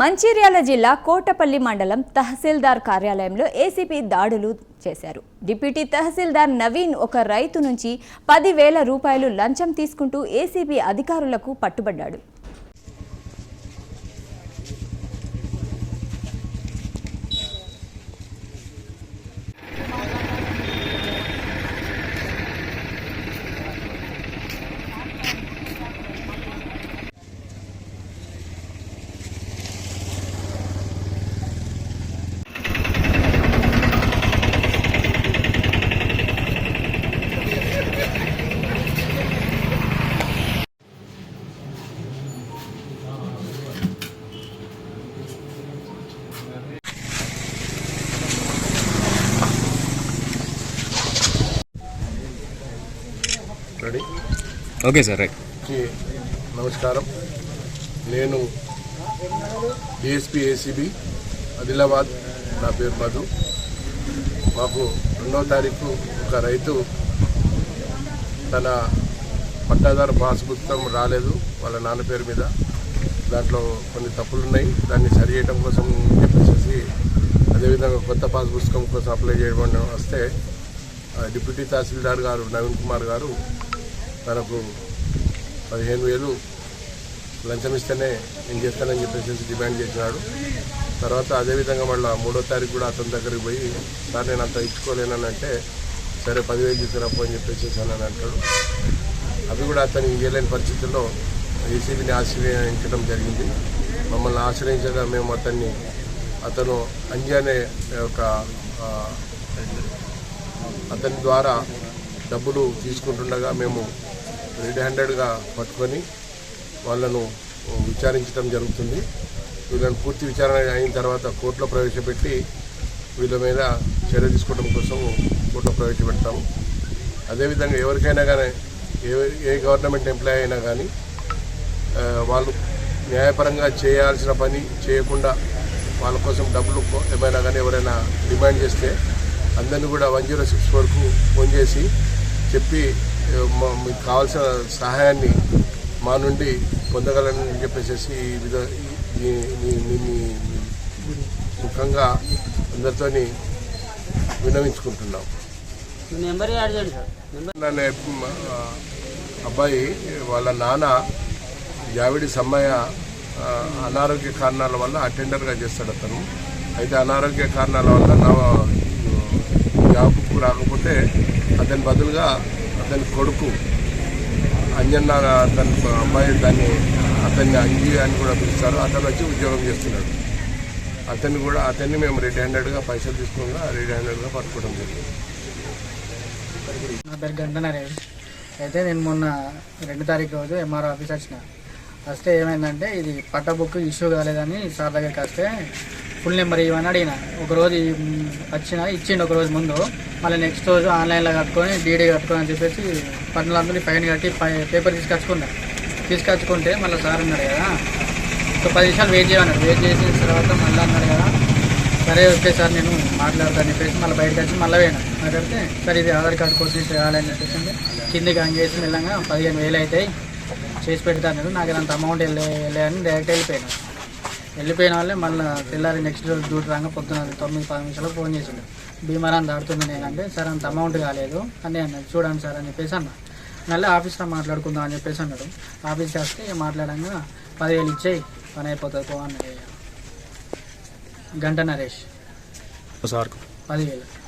మంచిర్యాల జిల్లా కోటపల్లి మండలం తహసీల్దార్ కార్యాలయంలో ఏసీపీ దాడులు చేశారు. డిప్యూటీ తహసీల్దార్ నవీన్ ఒక రైతు నుంచి పదివేల రూపాయలు లంచం తీసుకుంటూ ఏసీబీ అధికారులకు పట్టుబడ్డాడు. రెడీ? Okay sir right. నమస్కారం. నేను డిఎస్పి ఏసీబీ ఆదిలాబాద్. నా పేరు మధు. మాకు రెండవ తారీఖు ఒక రైతు తన పట్టాదారు పాస్ పుస్తకం రాలేదు వాళ్ళ నాన్న పేరు మీద. దాంట్లో కొన్ని తప్పులు ఉన్నాయి దాన్ని సరి చేయడం కోసం చెప్పేసి అదేవిధంగా కొత్త పాస్ పుస్తకం కోసం అప్లై చేయడం వస్తే డిప్యూటీ తహసీల్దార్ గారు నవీన్ కుమార్ గారు తనకు పదిహేను వేలు లంచం ఇస్తేనే నేను చేస్తానని చెప్పేసి డిమాండ్ చేసినాడు. తర్వాత అదేవిధంగా మళ్ళీ మూడో తారీఖు కూడా అతని దగ్గరికి పోయి సార్ నేను అంత ఇచ్చుకోలేనని అంటే సరే పదివేలు తీసుకురాపో అని చెప్పేసి అని అంటాడు. అవి కూడా అతను ఇవ్వలేని పరిస్థితుల్లో ఏసీబీని ఆశ్రయించడం జరిగింది. మమ్మల్ని ఆశ్రయించగా మేము అతన్ని అతను అంజి అనే ఒక అతని ద్వారా డబ్బులు తీసుకుంటుండగా మేము రెడ్ హ్యాండెడ్గా పట్టుకొని వాళ్ళను విచారించడం జరుగుతుంది. వీళ్ళని పూర్తి విచారణ అయిన తర్వాత కోర్టులో ప్రవేశపెట్టి వీళ్ళ మీద చర్య తీసుకోవడం కోసం కోర్టులో ప్రవేశపెడతాము. అదేవిధంగా ఎవరికైనా కానీ ఏ ఏ గవర్నమెంట్ ఎంప్లాయీ అయినా కానీ వాళ్ళు న్యాయపరంగా చేయాల్సిన పని చేయకుండా వాళ్ళ కోసం డబ్బులు ఏమైనా కానీ ఎవరైనా డిమాండ్ చేస్తే అందరినీ కూడా వన్ జీరో సిక్స్ వరకు ఫోన్ చేసి చెప్పి మీకు కావాల్సిన సహాయాన్ని మా నుండి పొందగలని చెప్పేసి ఈ విధ ముఖంగా సార్. నెంబర్ అనే అబ్బాయి వాళ్ళ నాన్న జావిడి సమ్మయ్య అనారోగ్య కారణాల వల్ల అటెండర్గా చేస్తాడు అతను. అయితే అనారోగ్య కారణాల వల్ల నా జాబ్కు రాకపోతే అతని బదులుగా అతని కొడుకు అంజన్న అతని అమ్మాయి దాన్ని అతన్ని అంజీ అని కూడా పిలుస్తారు. అతను వచ్చి ఉద్యోగం చేస్తున్నాడు. అతన్ని కూడా అతన్ని మేము రెడ్ హ్యాండెడ్గా పైసలు తీసుకుని రెడ్ హ్యాండెడ్గా పట్టుకోవడం జరిగింది. నా పేరు గంట నరేష్ అయితే నేను మొన్న రెండు తారీఖు రోజు ఎంఆర్ఓ ఆఫీస్ వచ్చిన. ఫస్ట్ ఏమైందంటే ఇది పట్ట బుక్ ఇష్యూ కాలేదని సార్ దగ్గరికి వస్తే ఫుల్ నెంబర్ ఇవ్వని అడిగిన. ఒక రోజు వచ్చిన ఇచ్చిండు ఒక రోజు ముందు. మళ్ళీ నెక్స్ట్ రోజు ఆన్లైన్లో కట్టుకొని డీడీ కట్టుకొని అని చెప్పేసి పన్నులందరినీ ఫైన్ కట్టి పై- పేపర్ తీసుకొచ్చుకున్నా. తీసుకొచ్చుకుంటే మళ్ళీ సార్ అన్నాడు కదా. ఒక పది నిమిషాలు వెయిట్ చేయమన్నాడు వెయిట్ చేసిన తర్వాత మళ్ళీ అన్నాడు కదా సరే ఓకే సార్ నేను మాట్లాడతాను చెప్పేసి మళ్ళీ బయటకు వచ్చి మళ్ళీ పోయినా. మాట్లాడితే సరే ఇది ఆధార్ కార్డు కోసం చేయాలని చెప్పేసి అంటే కిందికి హంగ్ చేసి పదిహేను వేలు అవుతాయి. చేసి పెడతాను నాకు అంత అమౌంట్ వెళ్ళే వెళ్ళాయని డైరెక్ట్ వెళ్ళిపోయాను. వెళ్ళిపోయిన వాళ్ళే మళ్ళీ తెల్లారి నెక్స్ట్ రోజు డ్యూటీ రాగా పొద్దున తొమ్మిది పది నిమిషాలకు ఫోన్ చేసిండు. భీమరాన్ దాడుతుంది నేనంటే సార్ అంత అమౌంట్ కాలేదు. అని అన్నాడు. చూడండి సార్ అని చెప్పేసి అన్నా. మళ్ళీ ఆఫీస్లో మాట్లాడుకుందాం అని చెప్పేసి అన్నాడు. ఆఫీస్కి వస్తే ఇక మాట్లాడంగా పదివేలు ఇచ్చేయి పని అయిపోతుంది పో అన్నాడు. గంట నరేష్. సార్ పదివేలు.